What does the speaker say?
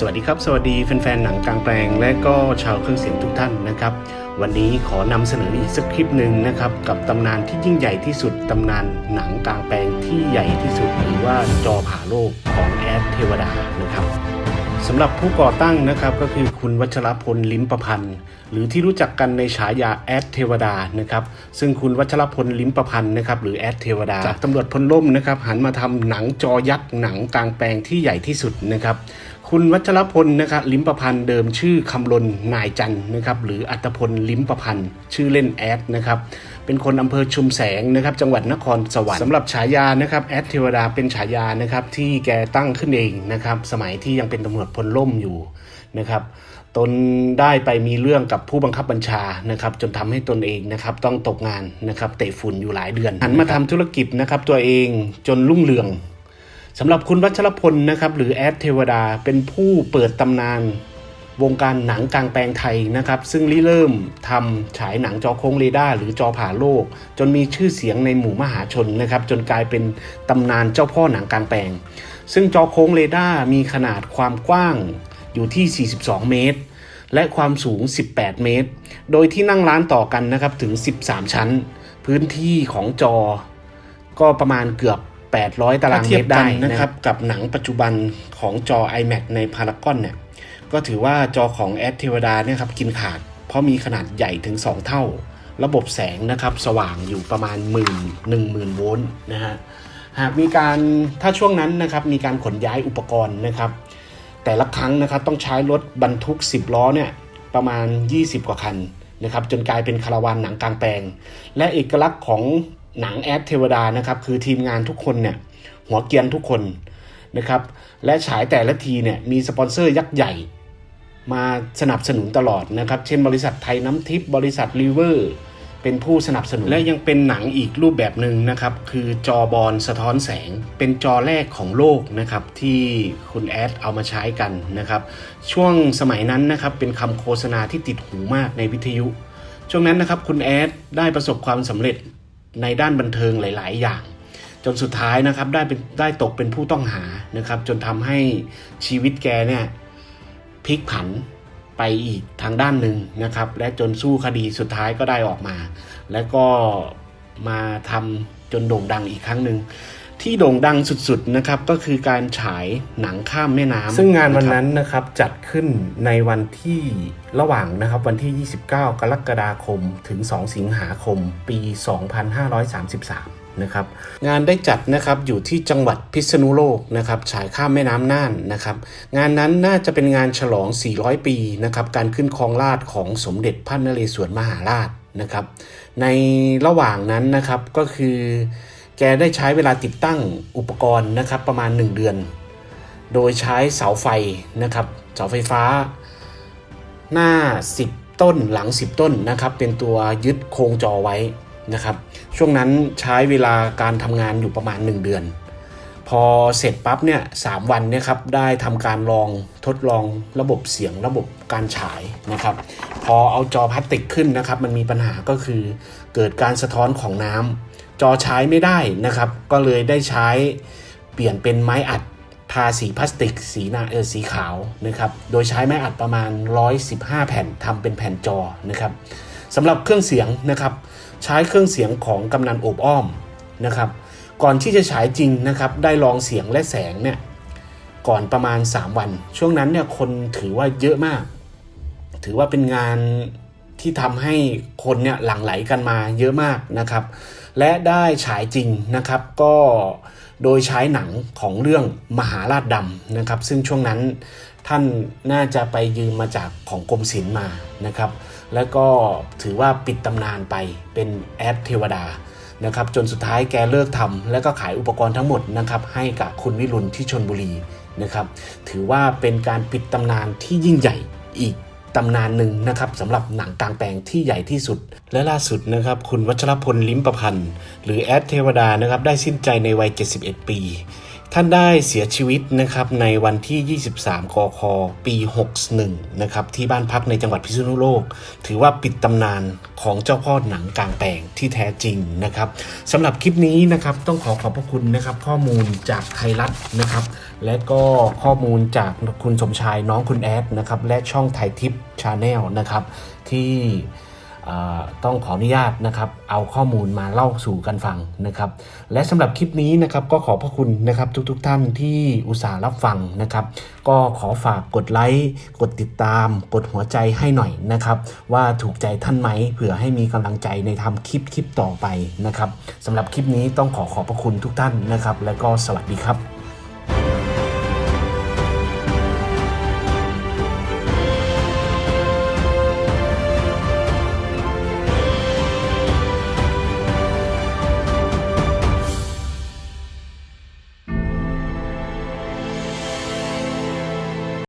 สวัสดีครับ สวัสดีแฟนๆหนังกลางแปลง และก็ชาวเครื่องเสียงทุกท่านนะครับ วันนี้ขอนำเสนออีกสักคลิปหนึ่งนะครับ กับตำนานที่ยิ่งใหญ่ที่สุดตำนานหนังกลางแปลงที่ใหญ่ที่สุดหรือว่าจอผ่าโลกของแอดเทวดานะครับ สำหรับผู้ก่อตั้งนะครับก็คือคุณวัชรพลลิ้มประพันธ์ หรือที่รู้จักกันในฉายาแอดเทวดานะครับซึ่งคุณวัชรพลลิ้มประพันธ์นะครับหรือแอดเทวดาจากตำรวจพลล่มนะครับหันมาทำหนังจอยักษ์หนังกลางแปลงที่ใหญ่ที่สุดนะครับคุณวัชรพลนะครับลิมประพันธ์เดิมชื่อคำลนนายจันทร์นะครับหรืออัตพลลิมประพันธ์ชื่อเล่นแอดนะครับ เป็นคนอำเภอชุมแสงนะครับ จังหวัดนครสวรรค์สำหรับฉายานะครับแอดเทวดาเป็นฉายานะครับที่แกตั้งขึ้นเองนะครับ สมัยที่ยังเป็นตำรวจพลล่มอยู่นะครับตนได้ไปมีเรื่องกับผู้บังคับบัญชานะครับ จนทำให้ตนเองนะครับต้องตกงานนะครับ เตะฝุ่นอยู่หลายเดือนหันมาทำธุรกิจนะครับ ตัวเองจนรุ่งเรืองสำหรับคุณวัชรพลนะครับ หรือแอดเทวดาเป็นผู้เปิดตำนาน วงการหนังกลางแปลงไทยนะครับ ซึ่งริเริ่มทำฉายหนังจอโค้งเรดาร์หรือจอผ่าโลก จนมีชื่อเสียงในหมู่มหาชนนะครับ จนกลายเป็นตำนานเจ้าพ่อหนังกลางแปลง ซึ่งจอโค้งเรดาร์มีขนาดความกว้างอยู่ที่ 42 เมตร และความสูง 18 เมตร โดยที่นั่งร้านต่อกันนะครับถึง 13 ชั้น พื้นที่ของจอ ก็ประมาณเกือบ 800 ตารางเมตรได้นะครับ กับหนังปัจจุบันของจอ iMac ในพารากอนเนี่ย ก็ถือว่าจอของแอดเทวดาเนี่ยครับกินขาด เพราะมีขนาดใหญ่ถึง 2 เท่า ระบบแสงนะครับสว่างอยู่ประมาณหมื่นหนึ่งหมื่นโวลต์นะฮะหากมีการถ้าช่วงนั้นนะครับมีการขนย้ายอุปกรณ์นะครับ แต่ละครั้งนะครับต้องใช้รถบรรทุก 10 ล้อเนี่ยประมาณ 20 กว่าคันนะครับจนกลายเป็นคาราวานหนังกลางแปลง และเอกลักษณ์ของหนังแอดเทวดานะครับคือทีมงานทุกคนเนี่ยหัวเกียนทุกคน นะครับ และฉายแต่ละทีเนี่ยมีสปอนเซอร์ยักษ์ใหญ่ มาสนับสนุนตลอดนะครับ เช่นบริษัทไทยน้ำทิพย์บริษัทรีเวอร์เป็นผู้สนับสนุนและยังเป็นหนังอีกรูปแบบหนึ่งนะครับ คือจอบอลสะท้อนแสง เป็นจอแรกของโลกนะครับ ที่คุณแอดเอามาใช้กันนะครับ ช่วงสมัยนั้นนะครับเป็นคำโฆษณาที่ติดหูมากในวิทยุ ช่วงนั้นนะครับคุณแอดได้ประสบความสำเร็จในด้านบันเทิงหลาย ๆ อย่าง จนสุดท้ายนะครับได้เป็นได้ตกเป็นผู้ต้องหานะครับ จนทำให้ชีวิตแกเนี่ยพลิกผันไปอีกทางด้านหนึ่งนะครับ และจนสู้คดีสุดท้ายก็ได้ออกมา แล้วก็มาทำจนโด่งดังอีกครั้งหนึ่งที่โด่งดังสุดๆนะครับก็คือการฉายหนังข้ามแม่น้ำซึ่งงานวันนั้นนะครับจัดขึ้นในวันที่ระหว่างนะครับวันที่ 29 กรกฎาคมถึง 2 สิงหาคมปี 2533 นะครับ งานได้จัดนะครับอยู่ที่จังหวัดพิษณุโลกนะครับฉายข้ามแม่น้ำน่านนะครับ งานนั้นน่าจะเป็นงานฉลอง 400 ปีนะครับการขึ้นครองราชของสมเด็จพระนเรศวรมหาราชนะครับ ในระหว่างนั้นนะครับก็คือแกได้ใช้เวลาติดตั้งอุปกรณ์นะครับประมาณ 1 เดือน โดยใช้เสาไฟนะครับเสาไฟฟ้า หน้า 10 ต้นหลัง 10 ต้นนะครับเป็นตัวยึดโครงจอไว้ นะครับ ช่วงนั้นใช้เวลาการทำงานอยู่ประมาณ 1 เดือน พอเสร็จปั๊บเนี่ยสามวันเนี่ยครับได้ทำการลองทดลองระบบเสียงระบบการฉายนะครับ พอเอาจอพลาสติกขึ้นนะครับ มันมีปัญหาก็คือเกิดการสะท้อนของน้ำจอใช้ไม่ได้นะครับ ก็เลยได้ใช้เปลี่ยนเป็นไม้อัดทาสีพลาสติกสีหนาเออสีขาวนะครับ โดยใช้ไม้อัดประมาณ 115 แผ่นทำเป็นแผ่นจอนะครับ สำหรับเครื่องเสียงนะครับ ใช้เครื่องเสียงของกำนันโอบอ้อมนะครับ ก่อนที่จะฉายจริงนะครับ ได้ลองเสียงและแสงเนี่ยก่อนประมาณ 3 วัน ช่วงนั้นเนี่ยคนถือว่าเยอะมาก ถือว่าเป็นงานที่ทำให้คนเนี่ยหลั่งไหลกันมาเยอะมากนะครับ และได้ฉายจริงนะครับ ก็โดยใช้หนังของเรื่องมหาราชดำนะครับ ซึ่งช่วงนั้น ท่านน่าจะไปยืมมาจากของกรมศิลป์มานะครับ แล้วก็ถือว่าปิดตำนานไปเป็นแอดเทวดานะครับจนสุดท้ายแกเลิกทำแล้วก็ขายอุปกรณ์ทั้งหมดนะครับให้กับคุณวิรุณที่ชนบุรีนะครับถือว่าเป็นการปิดตำนานที่ยิ่งใหญ่อีกตำนานหนึ่งนะครับสำหรับหนังกลางแปลงที่ใหญ่ที่สุด และล่าสุดนะครับคุณวัชรพลลิ้มประพันธ์ หรือแอดเทวดานะครับได้สิ้นใจในวัย 71 ปี ท่านได้เสียชีวิตนะครับในวันที่ 23 กค ปี 61 นะครับที่บ้านพักในจังหวัดพิษณุโลก ถือว่าปิดตำนานของเจ้าพ่อหนังกลางแปลงที่แท้จริงนะครับสำหรับคลิปนี้นะครับต้องขอขอบพระคุณนะครับข้อมูลจากไทยรัฐนะครับและก็ข้อมูลจากคุณสมชายน้องคุณแอดนะครับและช่องไทยทิปชาแนลนะครับที่ ต้องขออนุญาตนะครับ เอาข้อมูลมาเล่าสู่กันฟังนะครับ และสำหรับคลิปนี้นะครับก็ขอพระคุณนะครับทุกๆทท่านที่อุตส่าห์รับฟังนะครับ ก็ขอฝากกดไลค์กดติดตาม กดหัวใจให้หน่อยนะครับ ว่าถูกใจท่านไหมเผื่อให้มีกำลังใจในทำคลิปคลิปต่อไปนะครับสำหรับคลิปนี้ต้องขอขอบพระคุณทุกท่านนะครับ และก็สวัสดีครับ